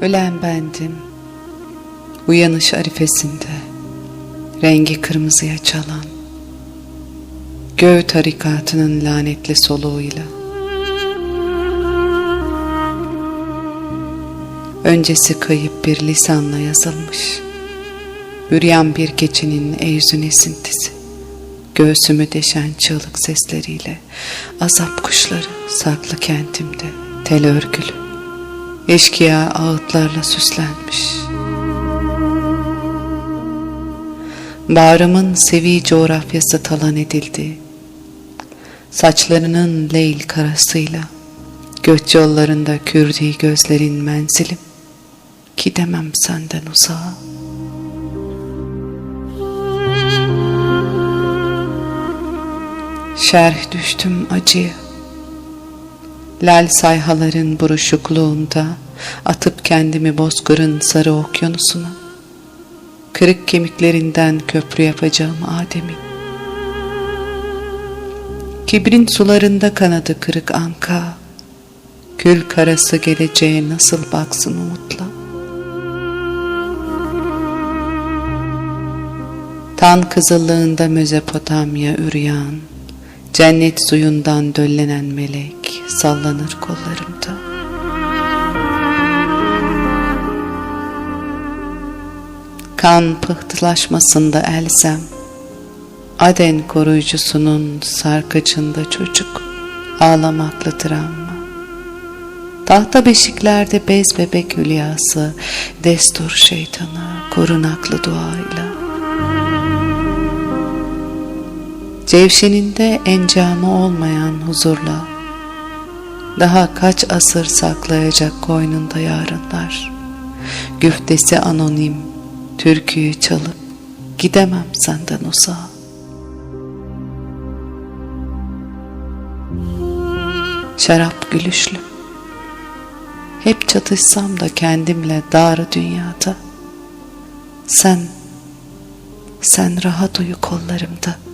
Ölen bendim. Uyanış arifesinde. Rengi kırmızıya çalan. Göğ tarikatının lanetli soluğuyla. Öncesi kayıp bir lisanla yazılmış. Üryan bir keçinin eyzün esintisi. Göğsümü deşen çığlık sesleriyle. Azap kuşları saklı kentimde. Tel örgülü Eşkıya ağıtlarla süslenmiş. Bağrımın sevi coğrafyası talan edildi. Saçlarının leyl karasıyla Göç yollarında kürdi gözlerin menzilim. Gidemem senden uzağa. Şerh düştüm acıya. Lal sayhaların buruşukluğunda atıp kendimi bozkırın sarı okyanusuna. Kırık kemiklerinden köprü yapacağım Adem'in. Kibrin sularında kanadı kırık anka. Kül karası geleceğe nasıl baksın umutla. Tan kızıllığında Mezopotamya üryan. Cennet suyundan döllenen melek sallanır kollarımda. Kan pıhtılaşmasında elzem, Aden koruyucusunun sarkıcında çocuk, ağlamaklı travma. Tahta beşiklerde bez bebek hülyası, destur şeytana, korunaklı duayla. Cevşeninde encamı olmayan huzurla daha kaç asır saklayacak koynunda yarınlar. Güftesi anonim, türküyü çalıp gidemem senden uzağa. Şarap gülüşlü. Hep çatışsam da kendimle dar dünyada. Sen, sen rahat uyu kollarımda.''